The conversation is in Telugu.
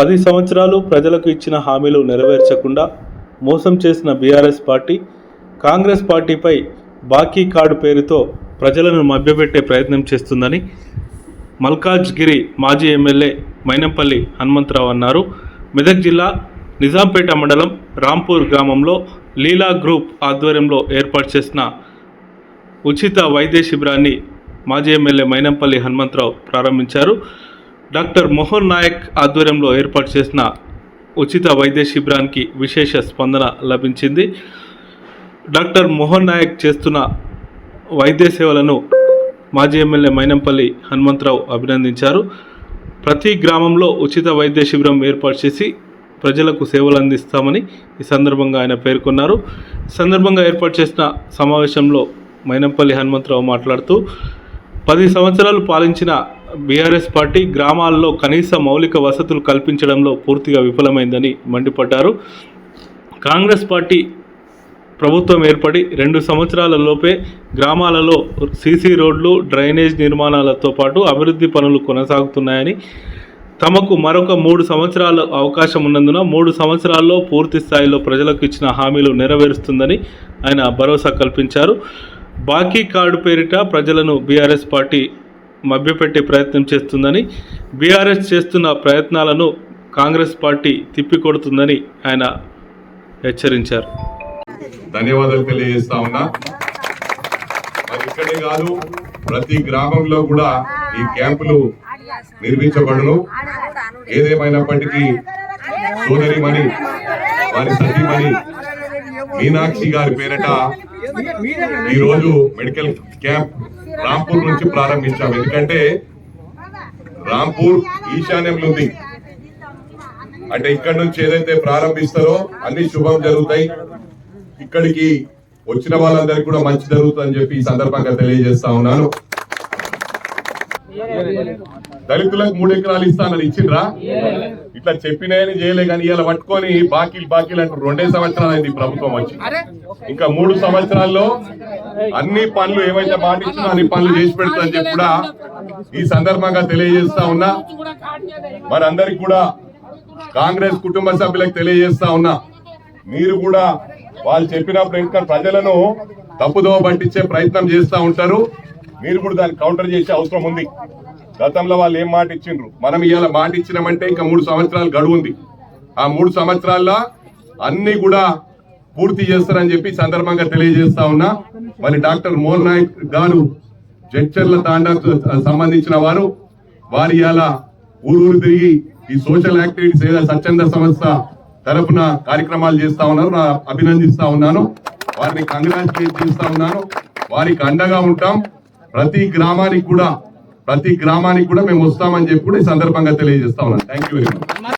పది సంవత్సరాలు ప్రజలకు ఇచ్చిన హామీలు నెరవేర్చకుండా మోసం చేసిన బీఆర్ఎస్ పార్టీ కాంగ్రెస్ పార్టీపై బాకీ కార్డు పేరుతో ప్రజలను మభ్యపెట్టే ప్రయత్నం చేస్తుందని మల్కాజ్గిరి మాజీ ఎమ్మెల్యే మైనంపల్లి హనుమంతరావు అన్నారు. మెదక్ జిల్లా నిజాంపేట మండలం రాంపూర్ గ్రామంలో లీలా గ్రూప్ ఆధ్వర్యంలో ఏర్పాటు చేసిన ఉచిత వైద్య శిబిరాన్ని మాజీ ఎమ్మెల్యే మైనంపల్లి హనుమంతరావు ప్రారంభించారు. డాక్టర్ మోహన్ నాయక్ ఆధ్వర్యంలో ఏర్పాటు చేసిన ఉచిత వైద్య శిబిరానికి విశేష స్పందన లభించింది. డాక్టర్ మోహన్ నాయక్ చేస్తున్న వైద్య సేవలను మాజీ ఎమ్మెల్యే మైనంపల్లి హనుమంతరావు అభినందించారు. ప్రతి గ్రామంలో ఉచిత వైద్య శిబిరం ఏర్పాటు చేసి ప్రజలకు సేవలు అందిస్తామని ఈ సందర్భంగా ఆయన పేర్కొన్నారు. సందర్భంగా ఏర్పాటు చేసిన సమావేశంలో మైనంపల్లి హనుమంతరావు మాట్లాడుతూ పది సంవత్సరాలు పాలించిన బీఆర్ఎస్ పార్టీ గ్రామాల్లో కనీస మౌలిక వసతులు కల్పించడంలో పూర్తిగా విఫలమైందని మండిపడ్డారు. కాంగ్రెస్ పార్టీ ప్రభుత్వం ఏర్పడి రెండు సంవత్సరాల లోపే గ్రామాలలో సీసీ రోడ్లు డ్రైనేజ్ నిర్మాణాలతో పాటు అభివృద్ధి పనులు కొనసాగుతున్నాయని తమకు మరొక మూడు సంవత్సరాల అవకాశం ఉన్నందున మూడు సంవత్సరాల్లో పూర్తి స్థాయిలో ప్రజలకు ఇచ్చిన హామీలు నెరవేరుస్తుందని ఆయన భరోసా కల్పించారు. బాకీ కార్డు పేరిట ప్రజలను బీఆర్ఎస్ పార్టీ మభ్యపెట్టే ప్రయత్నం చేస్తుందని బీఆర్ఎస్ చేస్తున్న ప్రయత్నాలను కాంగ్రెస్ పార్టీ తిప్పికొడుతుందని ఆయన హెచ్చరించారు. ధన్యవాదాలు తెలియజేస్తా ఉన్నా. మరి ఇక్కడే కాదు ప్రతి గ్రామంలో కూడా ఈ క్యాంపులు నిర్మించబడును. ఏదేమైనప్పటికీ సోదరిమణి వారి సతీమణి మీనాక్షి గారి పేరట ఈ రోజు మెడికల్ క్యాంప్ రాంపూర్ నుంచి ప్రారంభించాము ఎందుకంటే రాంపూర్ ఈశాన్యంలో ఉంది అంటే ఇక్కడ నుంచి ఏదైతే ప్రారంభిస్తారో అన్ని శుభం జరుగుతాయి. ఇక్కడికి వచ్చిన వాళ్ళందరికీ కూడా మంచి జరుగుతుందని చెప్పి ఈ సందర్భంగా తెలియజేస్తా ఉన్నాను. దళితులకు మూడు ఎకరాలు ఇస్తానని ఇచ్చిండ్రా? ఇట్లా చెప్పినాయని చేయలే కానీ ఇలా పట్టుకొని బాకీలు బాకీలు అంటారు రెండే సంవత్సరాలు అయింది ప్రభుత్వం వచ్చి. ఇంకా మూడు సంవత్సరాల్లో అన్ని పనులు ఏవైతే ఇచ్చినా అన్ని పనులు చేసి పెడుతుందని చెప్పి కూడా ఈ సందర్భంగా తెలియజేస్తా ఉన్నా. మనందరికి కూడా కాంగ్రెస్ కుటుంబ సభ్యులకు తెలియజేస్తా ఉన్నా. మీరు కూడా వాళ్ళు చెప్పినప్పుడు ఇంకా ప్రజలను తప్పుదోవ పట్టించే ప్రయత్నం చేస్తా ఉంటారు. మీరు కూడా దాన్ని కౌంటర్ చేసే అవసరం ఉంది. గతంలో వాళ్ళు ఏం మాట ఇచ్చిండ్రు? మనం ఇవాళ మాట ఇచ్చినామంటే ఇంకా మూడు సంవత్సరాలు గడువు ఉంది ఆ మూడు సంవత్సరాల్లో అన్ని కూడా పూర్తి చేస్తారని చెప్పి సందర్భంగా తెలియజేస్తా ఉన్నా. మరి డాక్టర్ మోహన్ నాయక్ గారు జడ్చర్ల తాండాకు సంబంధించిన వారు వారి ఇవాళ ఊరూరు తిరిగి ఈ సోషల్ యాక్టివిటీస్ ఏదో స్వచ్ఛంద సంస్థ తరపున కార్యక్రమాలు చేస్తా ఉన్నారు. నా అభినందిస్తా ఉన్నాను. వారిని కంగ్రాచులేట్ చేస్తా ఉన్నాను. వారికి అండగా ఉంటాం. ప్రతి గ్రామానికి కూడా ప్రతి గ్రామానికి కూడా మేము వస్తామని చెప్పి కూడా ఈ సందర్భంగా తెలియజేస్తా ఉన్నాను థ్యాంక్ యూ వెరీ మచ్